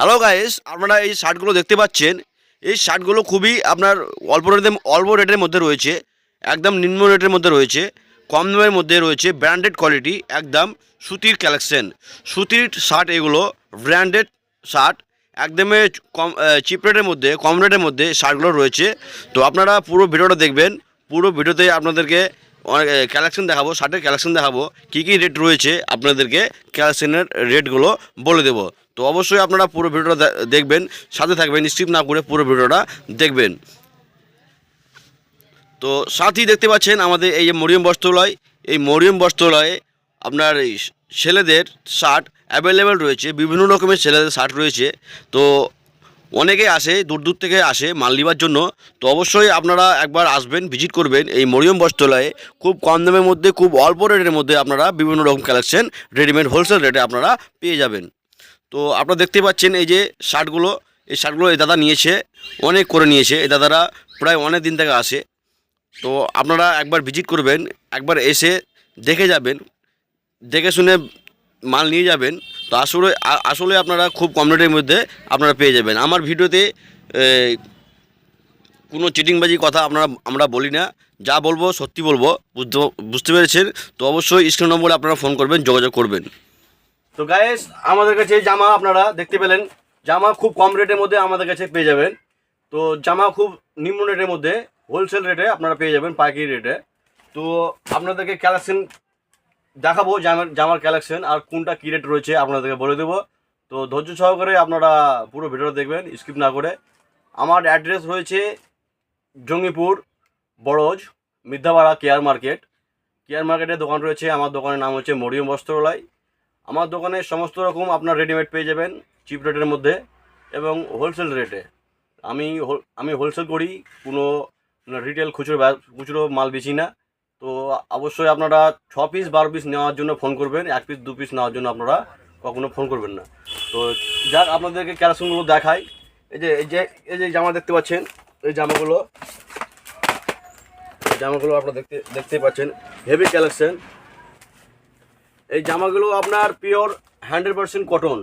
Hello guys আপনারা এই শার্টগুলো দেখতে পাচ্ছেন। এই শার্টগুলো খুবই আপনার অল্প রেটের অল্প রেটের মধ্যে রয়েছে। একদম নিম্ন রেটের মধ্যে রয়েছে। কম দামের মধ্যে রয়েছে। ব্র্যান্ডেড কোয়ালিটি একদম সুতির কালেকশন সুতির শার্ট এগুলো ব্র্যান্ডেড শার্ট। একদমই কম চিপ রেটের মধ্যে, কম রেটের মধ্যে শার্টগুলো রয়েছে। তো আপনারা পুরো ভিডিওটা দেখবেন। পুরো ভিডিওতে আপনাদেরকে অনেক কালেকশন দেখাবো, শার্টের কালেকশন দেখাবো। কী কী রেট রয়েছে আপনাদেরকে কালেকশনের রেটগুলো বলে দেবো। তো অবশ্যই আপনারা পুরো ভিডিওটা দেখবেন, সাথে থাকবেন, স্কিপ না করে পুরো ভিডিওটা দেখবেন। তো সাথেই দেখতে পাচ্ছেন আমাদের এই যে মরিয়ম বস্ত্রালয়। এই মরিয়ম বস্ত্রালয়ে আপনার এই ছেলেদের শার্ট অ্যাভেলেবেল রয়েছে, বিভিন্ন রকমের ছেলেদের শার্ট রয়েছে। তো অনেকে আসে, দূর দূর থেকে আসে মাল নেবার জন্য। তো অবশ্যই আপনারা একবার আসবেন ভিজিট করবেন এই মরিয়ম বস্ত্রালয়ে। খুব কম দামের মধ্যে, খুব অল্প রেটের মধ্যে আপনারা বিভিন্ন রকম কালেকশন রেডিমেড হোলসেল রেটে আপনারা পেয়ে যাবেন। তো আপনারা দেখতে পাচ্ছেন এই যে শার্টগুলো, এই শার্টগুলো এই দাদা নিয়েছে, অনেক করে নিয়েছে, এই দাদারা প্রায় অনেক দিন থেকে আসে। তো আপনারা একবার ভিজিট করবেন, একবার এসে দেখে যাবেন, দেখে শুনে মাল নিয়ে যাবেন। তো আসলে আসলে আপনারা খুব কম রেটের মধ্যে আপনারা পেয়ে যাবেন। আমার ভিডিওতে কোনো চিটিংবাজি কথা আপনারা, আমরা বলি না। যা বলব সত্যি বলব, বুঝতে বুঝতে পেরেছেন? তো অবশ্যই স্ক্রিন নম্বরে আপনারা ফোন করবেন, যোগাযোগ করবেন। তো গায়েস আমাদের কাছে জামা আপনারা দেখতে পেলেন। জামা খুব কম রেটের মধ্যে আমাদের কাছে পেয়ে যাবেন। তো জামা খুব নিম্ন রেটের মধ্যে হোলসেল রেটে আপনারা পেয়ে যাবেন পাইকারি রেটে তো আপনাদেরকে কালেকশন দেখাবো জামার জামার কালেকশন আর কোনটা কী রেট রয়েছে আপনাদেরকে বলে দেবো। তো ধৈর্য সহকারে আপনারা পুরো ভিডিওটা দেখবেন স্কিপ না করে। আমার অ্যাড্রেস রয়েছে জঙ্গিপুর, বড়জ মিদ্যাপাড়া কেয়ার মার্কেট কেয়ার মার্কেটের দোকান রয়েছে, আমার দোকানের নাম হচ্ছে মরিয়ম বস্ত্রালয়। আমার দোকানে সমস্ত রকম আপনার রেডিমেড পেয়ে যাবেন চিপ রেটের মধ্যে এবং হোলসেল রেটে আমি আমি হোলসেল করি, কোনো রিটেল খুচরো খুচরো মাল বেচি না। তো অবশ্যই আপনারা ছ পিস বারো পিস নেওয়ার জন্য ফোন করবেন, এক পিস দু পিস নেওয়ার জন্য আপনারা কখনো ফোন করবেন না। তো যাক, আপনাদেরকে ক্যালসিয়ামগুলো দেখাই। এই যে এই যে এই যে জামা দেখতে পাচ্ছেন, এই জামাগুলো জামাগুলো আপনারা দেখতে দেখতেই পাচ্ছেন। হেভি কালেকশন এই জামাগুলো আপনার pure hundred percent cotton.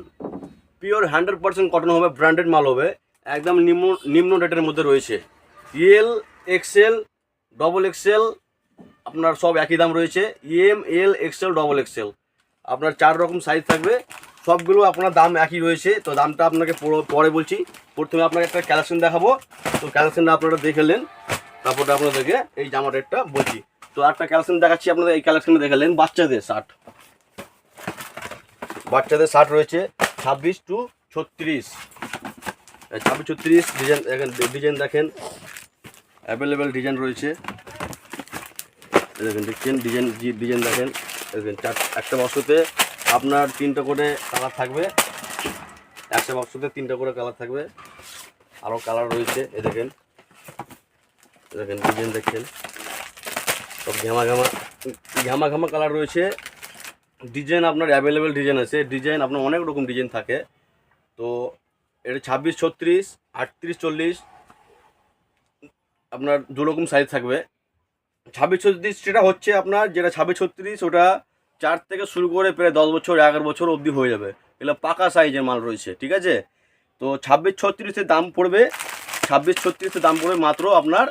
Pure hundred percent cotton হবে, ব্র্যান্ডেড মাল হবে, একদম নিম্ন নিম্ন রেটের মধ্যে রয়েছে। এল এক্সেল ডবল এক্সেল আপনার সব একই দাম রয়েছে। M L XL double XL আপনার চার রকম সাইজ থাকবে, সবগুলো আপনার দাম একই রয়েছে। তো দামটা আপনাকে পরে বলছি, প্রথমে আপনাকে একটা কালেকশন দেখাবো। তো কালেকশনটা আপনারা দেখেলেন তারপরে আপনাদেরকে এই জামা রেটটা বলছি। তো একটা কালেকশন দেখাচ্ছি আপনাদের এই কালেকশনটা দেখালেন বাচ্চাদের শার্ট বাচ্চাদের শার্ট রয়েছে, ছাব্বিশ টু ছত্রিশ। ছাব্বিশ, ছত্রিশ ডিজাইন দেখেন ডিজাইন দেখেন। অ্যাভেলেবেল ডিজাইন রয়েছে। দেখেন, দেখছেন ডিজাইন ডিজাইন দেখেন দেখেন, চার, একটা বক্সতে আপনার তিনটা করে কালার থাকবে। একটা বক্সতে তিনটা করে কালার থাকবে। আরও কালার রয়েছে এ দেখেন। দেখেন ডিজাইন দেখছেন। সব ঘামা ঘামা ঘামা ঘামা কালার রয়েছে। ডিজাইন আপনার অ্যাভেলেবেল ডিজাইন আছে। ডিজাইন আপনার অনেক রকম ডিজাইন থাকে। তো এটা ছাব্বিশ, ছত্রিশ, আটত্রিশ, চল্লিশ, আপনার দু রকম সাইজ থাকবে। ছাব্বিশ, ছত্রিশ সেটা হচ্ছে আপনার, যেটা ছাব্বিশ, ছত্রিশ, ওটা চার থেকে শুরু করে প্রায় দশ বছর, এগারো বছর অবধি হয়ে যাবে। এগুলো পাকা সাইজের মাল রয়েছে, ঠিক আছে? তো ছাব্বিশ, ছত্রিশের দাম পড়বে, ছাব্বিশ, ছত্রিশের দাম পড়বে মাত্র আপনার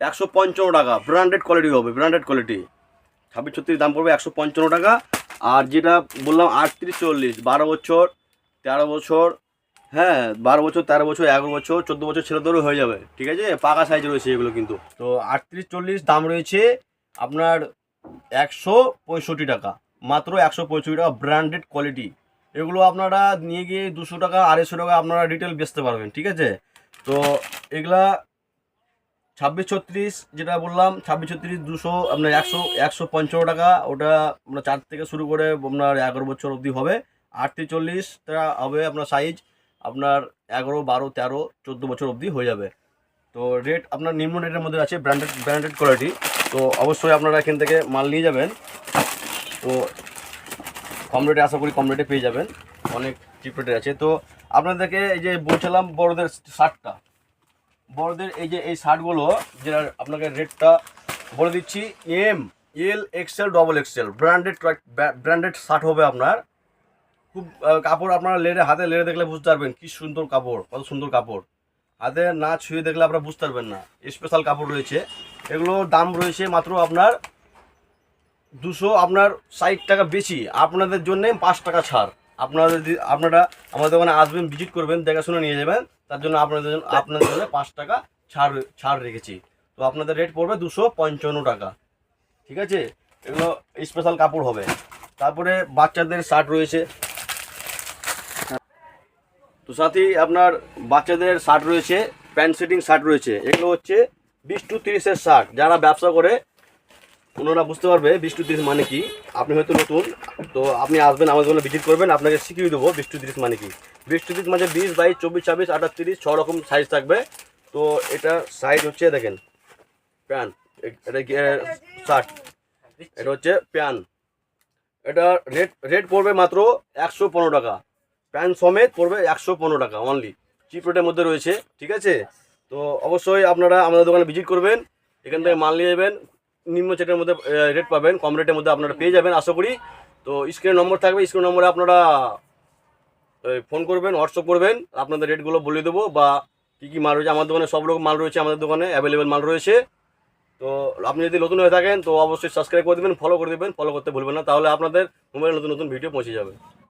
একশো পঞ্চান্ন টাকা। ব্র্যান্ডেড কোয়ালিটি হবে ব্র্যান্ডেড কোয়ালিটি ছাব্বিশ ছত্রিশ দাম পড়বে একশো পঞ্চান্ন টাকা। আর যেটা বললাম আটত্রিশ চল্লিশ, বারো বছর, তেরো বছর হ্যাঁ বারো বছর, তেরো বছর, এগারো বছর, চোদ্দ বছর ছেলেদেরও হয়ে যাবে, ঠিক আছে? পাকা সাইজ রয়েছে এগুলো কিন্তু। তো আটত্রিশ চল্লিশ দাম রয়েছে আপনার একশো পঁয়ষট্টি টাকা, মাত্র একশো পঁয়ষট্টি টাকা ব্র্যান্ডেড কোয়ালিটি এগুলো আপনারা নিয়ে গিয়ে দুশো টাকা, আড়াইশো টাকা আপনারা রিটেল বেচতে পারবেন, ঠিক আছে? তো এগুলা ছাব্বিশ ছত্রিশ যেটা বললাম, ছাব্বিশ ছত্রিশ দুশো, আপনার একশো একশো পঞ্চান্ন টাকা। ওটা আপনার চার থেকে শুরু করে আপনার এগারো বছর অবধি হবে। আটত্রিশ চল্লিশটা হবে আপনার সাইজ আপনার এগারো, বারো, তেরো, চোদ্দ বছর অবধি হয়ে যাবে। তো রেট আপনার নিম্ন রেটের মধ্যে আছে ব্র্যান্ডেড ব্র্যান্ডেড কোয়ালিটি তো অবশ্যই আপনারা এখান থেকে মাল নিয়ে যাবেন। তো কম রেটে আশা করি কম রেটে পেয়ে যাবেন। অনেক চিপ রেটে আছে। তো আপনাদেরকে এই যে বলছিলাম বড়দের শার্টটা বড়দের এই যে এই শার্টগুলো যেটা আপনাকে রেটটা বলে দিচ্ছি M L XL double XL branded branded shirt হবে আপনার। খুব কাপড় আপনারা লেড়ে, হাতে লেড়ে দেখলে বুঝতে পারবেন কি সুন্দর কাপড়, কত সুন্দর কাপড়। হাতে না ছুঁয়ে দেখলে আপনারা বুঝতে পারবেন না স্পেশাল কাপড় রয়েছে। এগুলোর দাম রয়েছে মাত্র আপনার দুশো, আপনার ষাট টাকা বেশি। আপনাদের জন্যে পাঁচ টাকা ছাড়। আপনারা যদি আপনারা আমাদের দোকানে আসবেন ভিজিট করবেন, দেখাশুনে নিয়ে যাবেন, তার জন্য আপনাদের জন্য আপনাদের জন্য পাঁচ টাকা ছাড় ছাড় রেখেছি। তো আপনাদের রেট পড়বে দুশো পঞ্চান্ন টাকা। ঠিক আছে? এগুলো স্পেশাল কাপড় হবে। তারপরে বাচ্চাদের শার্ট রয়েছে। তো সাথে, আপনার বাচ্চাদের শার্ট রয়েছে প্যান্ট সেটিং শার্ট রয়েছে। এগুলো হচ্ছে বিশ টু তিরিশের শার্ট যারা ব্যবসা করে ওনারা বুঝতে পারবে বিশ টু তিরিশ মানে কি। আপনি হয়তো নতুন, তো আপনি আসবেন, আমাদের জন্য ভিজিট করবেন, আপনাকে শিখিয়ে দেবো বিশ টু তিরিশ মানে কি। বিশ টু তিরিশ মানে বিশ, বাইশ, চব্বিশ, ছাব্বিশ, আঠাশ, তিরিশ, ছ রকম সাইজ থাকবে। তো এটা সাইজ হচ্ছে, দেখেন, প্যান, এটা শার্ট এটা হচ্ছে প্যান। এটা রেট রেট পড়বে মাত্র একশো পনেরো টাকা। প্যান সমেত পড়বে একশো পনেরো টাকা অনলি চিপ রেটের মধ্যে রয়েছে, ঠিক আছে? তো অবশ্যই আপনারা আমাদের দোকানে ভিজিট করবেন, এখান থেকে মাল নিয়ে যাবেন নিম্ন চেটের মধ্যে রেট পাবেন, কম রেটের মধ্যে আপনারা পেয়ে যাবেন, আশা করি। তো স্ক্রিনের নম্বর থাকবে স্ক্রিন নম্বরে আপনারা ফোন করবেন হোয়াটসঅ্যাপ করবেন, আপনাদের রেটগুলো বলে দেবো বা কী কী মাল রয়েছে। আমাদের দোকানে সব রকম মাল রয়েছে আমাদের দোকানে অ্যাভেলেবেল মাল রয়েছে। তো আপনি যদি নতুন হয়ে থাকেন, তো অবশ্যই সাবস্ক্রাইব করে দেবেন ফলো করে দেবেন ফলো করতে ভুলবেন না, তাহলে আপনাদের মোবাইলে নতুন নতুন ভিডিও পৌঁছে যাবে।